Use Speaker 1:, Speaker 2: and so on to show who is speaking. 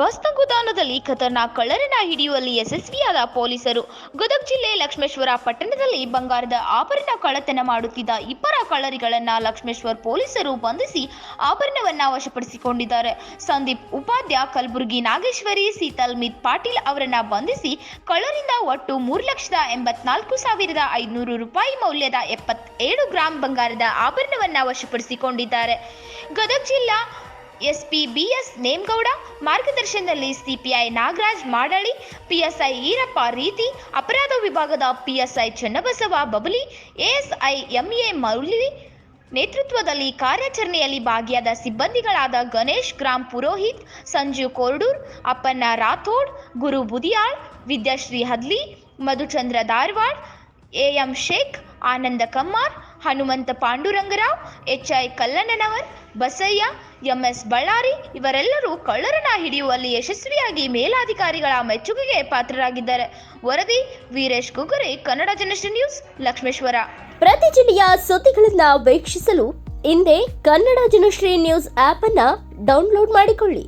Speaker 1: Bus ತಂಗುದಾಣದಲ್ಲಿ ಖತರ್ನಾಕ್ ಕಳ್ಳರನ್ನ ಹಿಡಿಯುವಲ್ಲಿ ಯಶಸ್ವಿಯಾದ ಪೊಲೀಸರು. ಗದಗ ಜಿಲ್ಲೆ ಲಕ್ಷ್ಮೇಶ್ವರ ಪಟ್ಟಣದಲ್ಲಿ ಬಂಗಾರದ ಆಭರಣ ಕಳ್ಳತನ ಮಾಡುತ್ತಿದ್ದ ಇಬ್ಬರ ಕಳ್ಳರಿಗಳನ್ನ ಲಕ್ಷ್ಮೇಶ್ವರ ಪೊಲೀಸರು ಬಂಧಿಸಿ ಆಭರಣವನ್ನ ವಶಪಡಿಸಿಕೊಂಡಿದ್ದಾರೆ. ಸಂದೀಪ್, ಉಪಾಧ್ಯ, ಕಲಬುರಗಿ ನಾಗೇಶ್ವರಿ ಸೀತಲ್ ಮಿತ್ ಪಾಟೀಲ್ ಅವರನ್ನ ಬಂಧಿಸಿ ಕಳ್ಳರಿಂದ ಒಟ್ಟು ಮೂರು ಲಕ್ಷದ ಎಂಬತ್ನಾಲ್ಕು ಸಾವಿರದ ಐದುನೂರು ರೂಪಾಯಿ ಮೌಲ್ಯದ ಎಪ್ಪತ್ತೇಳು ಗ್ರಾಂ ಬಂಗಾರದ ಆಭರಣವನ್ನ ವಶಪಡಿಸಿಕೊಂಡಿದ್ದಾರೆ. ಗದಗ ಜಿಲ್ಲಾ ಎಸ್ಪಿ ಬಿಎಸ್ ನೇಮಗೌಡ, ಮಾರ್ಗದರ್ಶನದಲ್ಲಿ ಸಿಪಿಐ ನಾಗರಾಜ್ ಮಾಡಾಳಿ, ಪಿಎಸ್ಐ ಈರಪ್ಪ ರೀತಿ, ಅಪರಾಧ ವಿಭಾಗದ PSI Channabasava Babali, ASI MA Mouli ನೇತೃತ್ವದಲ್ಲಿ ಕಾರ್ಯಾಚರಣೆಯಲ್ಲಿ ಭಾಗಿಯಾದ ಸಿಬ್ಬಂದಿಗಳಾದ Ganesh, gram Purohit Sanjeev Kordur, Appanna Rathod, Guru Budiyal, Vidyashree Hadli, Madhuchandra Dharwad, AM Sheikh Ananda Kammar, Hanumantha Pandurangarao H I Kallannanavar, Basayya M S Ballari ಇವರೆಲ್ಲರೂ ಕಳ್ಳರನ ಹಿಡಿಯುವಲ್ಲಿ ಯಶಸ್ವಿಯಾಗಿ ಮೇಲಾಧಿಕಾರಿಗಳ ಮೆಚ್ಚುಗೆಗೆ ಪಾತ್ರರಾಗಿದ್ದಾರೆ. ವರದಿ, ವೀರೇಶ್ ಕುಗುರೆ, ಕನ್ನಡ ಜನಶ್ರೀ ನ್ಯೂಸ್, ಲಕ್ಷ್ಮೇಶ್ವರ.
Speaker 2: ಪ್ರತಿ ಜಿಲ್ಲೆಯ ಸುದ್ದಿಗಳನ್ನ ವೀಕ್ಷಿಸಲು ಇಂದೇ ಕನ್ನಡ ಜನಶ್ರೀ ನ್ಯೂಸ್ ಆಪ್ ಅನ್ನ ಡೌನ್ಲೋಡ್ ಮಾಡಿಕೊಳ್ಳಿ.